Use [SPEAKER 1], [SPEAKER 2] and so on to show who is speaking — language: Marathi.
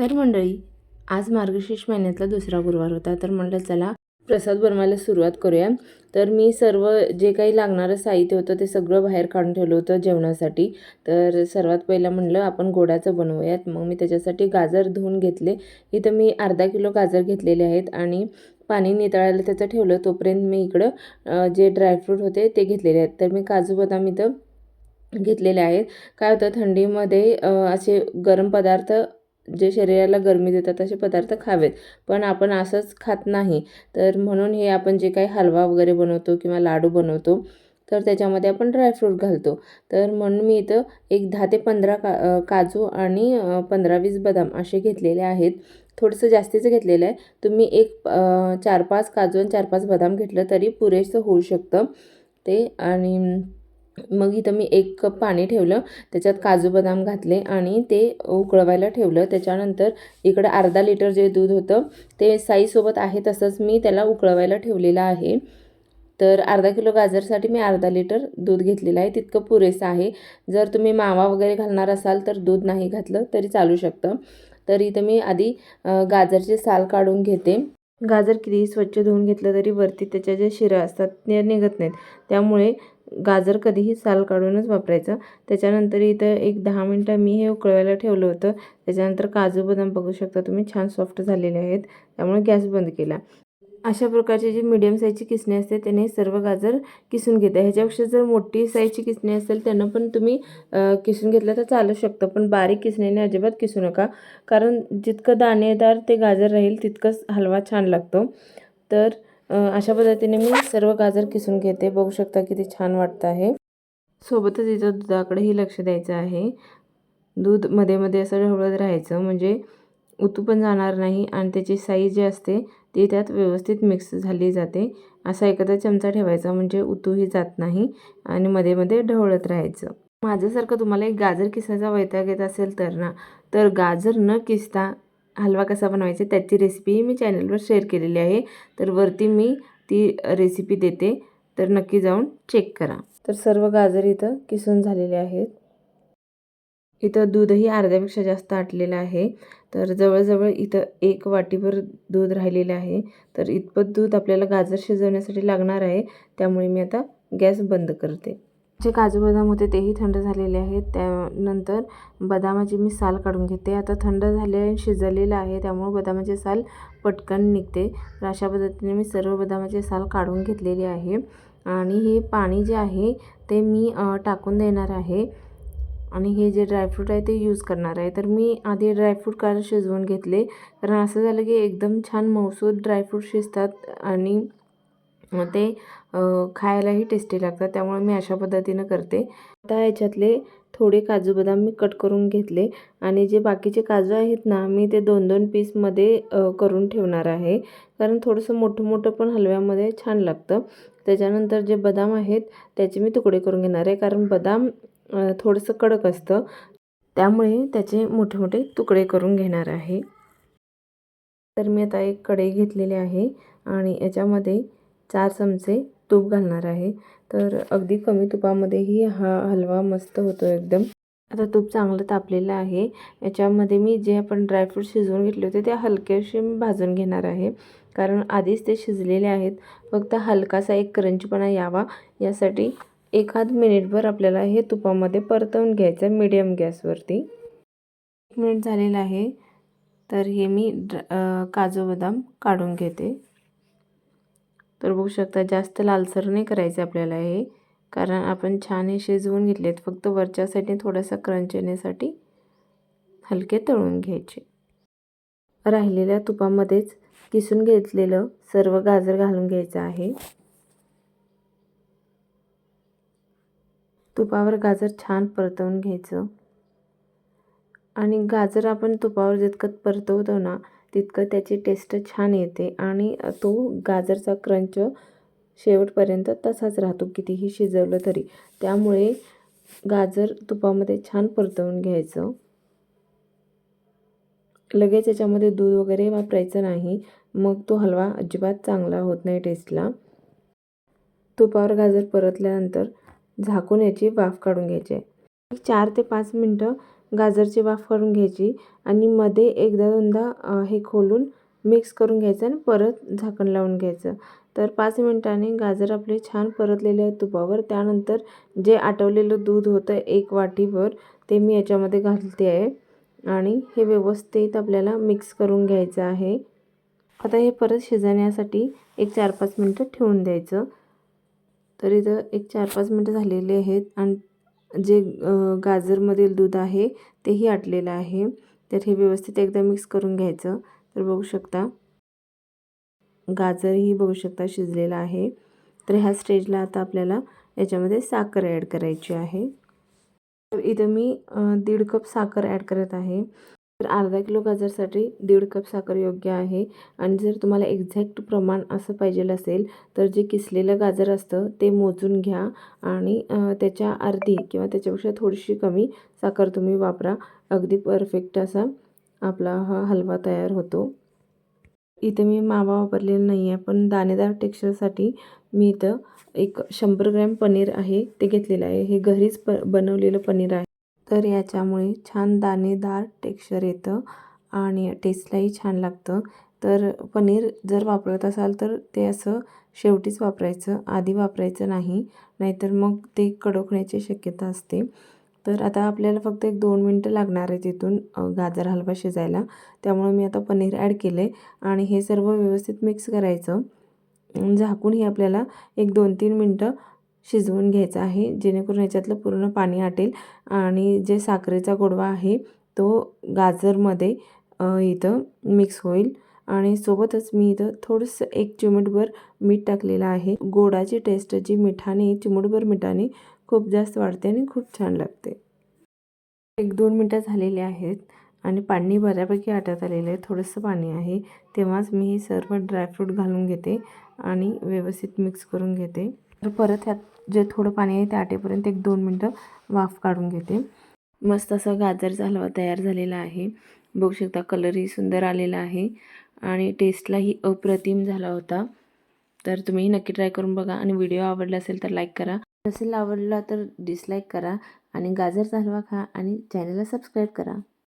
[SPEAKER 1] तर मंडळी आज मार्गशीर्ष महिन्यातला दुसरा गुरुवार होता. तर म्हटलं चला प्रसाद बनवायला सुरुवात करूया. तर मी सर्व जे काही लागणारं साहित्य होतं ते सगळं बाहेर काढून ठेवलं होतं जेवणासाठी. तर सर्वात पहिलं म्हणलं आपण गोडाचं बनवूयात. मग मी त्याच्यासाठी गाजर धुवून घेतले. इथं मी अर्धा किलो गाजर घेतलेले आहेत आणि पाणी नितळायला त्याचं ठेवलं. तोपर्यंत मी इकडं जे ड्रायफ्रूट होते ते घेतलेले आहेत. तर मी काजू बदाम इथं घेतलेले आहेत. काय होतं थंडीमध्ये असे गरम पदार्थ जे शरीराला गरमी देतात असे पदार्थ खावेत. पण आपण असंच खात नाही. तर म्हणून हे आपण जे काही हलवा वगैरे बनवतो किंवा लाडू बनवतो तर त्याच्यामध्ये आपण ड्रायफ्रूट घालतो. तर म्हणून मी इथं एक दहा ते पंधरा का काजू आणि पंधरा वीस बदाम असे घेतलेले आहेत. थोडंसं जास्तीचं घेतलेलं आहे. तुम्ही एक चार पाच काजू आणि चार पाच बदाम घेतलं तरी पुरेसं होऊ शकतं. ते आणि मग इथं मी एक कप पाणी ठेवलं त्याच्यात काजू बदाम घातले आणि ते उकळवायला ठेवलं. त्याच्यानंतर इकडं अर्धा लिटर जे दूध होतं ते साईसोबत आहे तसंच मी त्याला उकळवायला ठेवलेलं आहे. तर अर्धा किलो गाजरसाठी मी अर्धा लिटर दूध घेतलेलं आहे. तितकं पुरेसं आहे. जर तुम्ही मावा वगैरे घालणार असाल तर दूध नाही घातलं तरी चालू शकतं. तर इथं मी आधी गाजरचे साल काढून घेते. गाजर किती स्वच्छ धुवून घेतलं तरी वरती त्याच्या ज्या शिरा असतात ते निघत नाहीत. त्यामुळे गाजर कधीही साल काढूनच वापरायचं. त्याच्यानंतर इथं एक दहा मिनटं मी हे उकळवायला ठेवलं होतं. त्याच्यानंतर काजू बदाम बघू शकता तुम्ही छान सॉफ्ट झालेले आहेत. त्यामुळे गॅस बंद केला. अशा प्रकारची जी मिडियम साईजची किसणी असते त्याने सर्व गाजर किसून घेते. ह्याच्यापेक्षा जर मोठी साईजची किसणी असेल त्यांना पण तुम्ही किसून घेतलं तर चालू शकतं. पण बारीक किसणीने अजिबात किसू नका. कारण जितकं दाणेदार ते गाजर राहील तितकंच हलवा छान लागतो. तर अशा पद्धतीने मी सर्व गाजर किसून घेते. बघू शकता किती छान वाटतं आहे. सोबतच इथं दुधाकडेही लक्ष द्यायचं आहे. दूधमध्ये मध्ये असं ढवळत राहायचं म्हणजे उतू पण जाणार नाही आणि त्याची साईज जी असते ती त्यात व्यवस्थित मिक्स झाली जाते. असा एखादा चमचा ठेवायचा म्हणजे उतूही जात नाही आणि मध्ये मध्ये ढवळत राहायचं. माझ्यासारखं तुम्हाला एक गाजर किसायचा वैताग येत असेल तर ना तर गाजर न किसता हलवा कसा बनवायचा त्याची रेसिपी मी चॅनलवर शेअर केलेली आहे. तर वरती मी ती रेसिपी देते. तर नक्की जाऊन चेक करा. तर सर्व गाजर इथं किसून झालेले आहेत. इथं दूधही अर्ध्यापेक्षा जास्त आटलेलं आहे. तर जवळजवळ इथं एक वाटीभर दूध राहिलेलं आहे. तर इतपत दूध आपल्याला गाजर शिजवण्यासाठी लागणार आहे. त्यामुळे मी आता गॅस बंद करते. जे काजू बदाम होते तेही थंड झालेले आहेत. त्यानंतर बदामाची मी साल काढून घेते. आता थंड झाले शिजलेलं आहे त्यामुळे बदामाचे साल पटकन निघते. तर अशा पद्धतीने मी सर्व बदामाचे साल काढून घेतलेली आहे. आणि हे पाणी जे आहे ते मी टाकून देणार आहे. आणि हे जे ड्रायफ्रूट आहे ते यूज करणार आहे. तर मी आधी ड्रायफ्रूट का शिजवून घेतले? कारण असं झालं की एकदम छान मऊसूद ड्रायफ्रूट शिजतात आणि मग ते खायलाही टेस्टी लागतात. त्यामुळे मी अशा पद्धतीनं करते. आता याच्यातले थोडे काजू बदाम मी कट करून घेतले आणि जे बाकीचे काजू आहेत ना मी ते दोन दोन पीसमध्ये करून ठेवणार आहे. कारण थोडंसं मोठं मोठं पण हलव्यामध्ये छान लागतं. त्याच्यानंतर जे बदाम आहेत त्याचे मी तुकडे करून घेणार आहे. कारण बदाम थोडंसं कडक असतं. त्यामुळे त्याचे मोठे मोठे तुकडे करून घेणार आहे. तर मी आता एक कढई घेतलेली आहे आणि याच्यामध्ये चार चमचे तूप घालणार आहे. तर अगदी कमी तुपामध्येही हा हलवा मस्त होतो एकदम. आता तूप चांगलं तापलेलं आहे. याच्यामध्ये मी जे आपण ड्रायफ्रूट शिजवून घेतले होते ते हलकेसे मी भाजून घेणार आहे. कारण आधीच ते शिजलेले आहेत. फक्त हलकासा एक करंजीपणा यावा. यासाठी एखाद मिनिटभर आपल्याला हे तुपामध्ये परतवून घ्यायचं आहे मिडियम गॅसवरती. एक मिनिट झालेलं आहे. तर हे मी ड्र काजू बदाम काढून घेते. तर बघू शकता जास्त लालसर नाही करायचं आपल्याला हे. कारण आपण छान हे शिजवून घेतलेत. फक्त वरच्या साईडने थोडासा क्रंच येण्यासाठी हलके तळून घ्यायचे. राहिलेल्या तुपामध्येच किसून घेतलेलं सर्व गाजर घालून घ्यायचं आहे. तुपावर गाजर छान परतवून घ्यायचं. आणि गाजर आपण तुपावर जितकं परतवतो ना तितकं त्याची टेस्ट छान येते आणि तो गाजरचा क्रंच शेवटपर्यंत तसाच राहतो कितीही शिजवलं तरी. त्यामुळे गाजर तुपामध्ये छान परतवून घ्यायचं. लगेच याच्यामध्ये दूध वगैरे वापरायचं नाही मग तो हलवा अजिबात चांगला होत नाही टेस्टला तुपावर गाजर परतल्यानंतर झाकून याची वाफ काढून घ्यायची आहे. चार ते पाच मिनटं गाजरची वाफ करून घ्यायची आणि मध्ये एकदा दोनदा हे खोलून मिक्स करून घ्यायचं आणि परत झाकण लावून घ्यायचं. तर पाच मिनटाने गाजर आपले छान परतलेले आहेत तुपावर. त्यानंतर जे आटवलेलं दूध होतं एक वाटीभर ते मी याच्यामध्ये घालते आहे. आणि हे व्यवस्थित आपल्याला मिक्स करून घ्यायचं आहे. आता हे परत शिजण्यासाठी एक चार पाच मिनटं ठेवून द्यायचं. तर इथं एक चार पाच मिनटं झालेली आहेत आणि जे गाजरमधील दूध आहे तेही आटलेलं आहे. तर हे व्यवस्थित एकदा मिक्स करून घ्यायचं. तर बघू शकता गाजरही बघू शकता शिजलेलं आहे. तर ह्या स्टेजला आता आपल्याला याच्यामध्ये साखर ॲड करायची आहे. तर इथं मी दीड कप साखर ॲड करत आहे. तर अर्धा किलो गाजरसाठी दीड कप साखर योग्य आहे. आणि जर तुम्हाला एक्झॅक्ट प्रमाण असं पाहिजे असेल तर जे किसलेलं गाजर असतं ते मोजून घ्या. आणि त्याच्या अर्धी किंवा त्याच्यापेक्षा थोडीशी कमी साखर तुम्ही वापरा. अगदी परफेक्ट असा आपला हा हलवा तयार होतो. इथे मी मावा वापरलेला नाही आहे पण दाणेदार टेक्स्चरसाठी मी इथं एक शंभर ग्रॅम पनीर आहे ते घेतलेलं आहे. हे घरीच प बनवलेलं पनीर आहे. तर याच्यामुळे छान दाणेदार टेक्स्चर येतं आणि टेस्टलाही छान लागतं. तर पनीर जर वापरत असाल तर ते असं शेवटीच वापरायचं आधी वापरायचं नाही नाहीतर मग ते कडक होण्याची शक्यता असते. तर आता आपल्याला फक्त एक दोन मिनटं लागणार आहे तिथून गाजर हलवा शिजायला. त्यामुळे मी आता पनीर ॲड केले आणि हे सर्व व्यवस्थित मिक्स करायचं. झाकून हे आपल्याला एक दोन तीन मिनटं शिजवून घ्यायचं आहे जेणेकरून याच्यातलं पूर्ण पाणी आटेल. आणि जे साखरेचा गोडवा आहे तो गाजरमध्ये इथं मिक्स होईल. आणि सोबतच मी इथं थोडंसं एक चिमटभर मीठ टाकलेलं आहे. गोडाची टेस्ट जी मिठाने चिमटभर मिठाने खूप जास्त वाढते आणि खूप छान लागते. एक दोन मिनटं झालेली आहेत आणि पाणी बऱ्यापैकी आटत आलेलं आहे. थोडंसं पाणी आहे. तेव्हाच मी हे सर्व ड्रायफ्रूट घालून घेते आणि व्यवस्थित मिक्स करून घेते. तर परत ह्यात जे थोडं पाणी आहे त्या आटेपर्यंत एक दोन मिनटं वाफ काढून घेते. मस्त असा गाजरचा हलवा तयार झालेला आहे. बघू शकता कलरही सुंदर आलेला आहे आणि टेस्टलाही अप्रतिम झाला होता. तर तुम्ही नक्की ट्राय करून बघा आणि व्हिडिओ आवडला असेल तर लाईक करा. नसेल आवडला तर डिसलाईक करा आणि गाजरचा हलवा खा आणि चॅनलला सबस्क्राईब करा.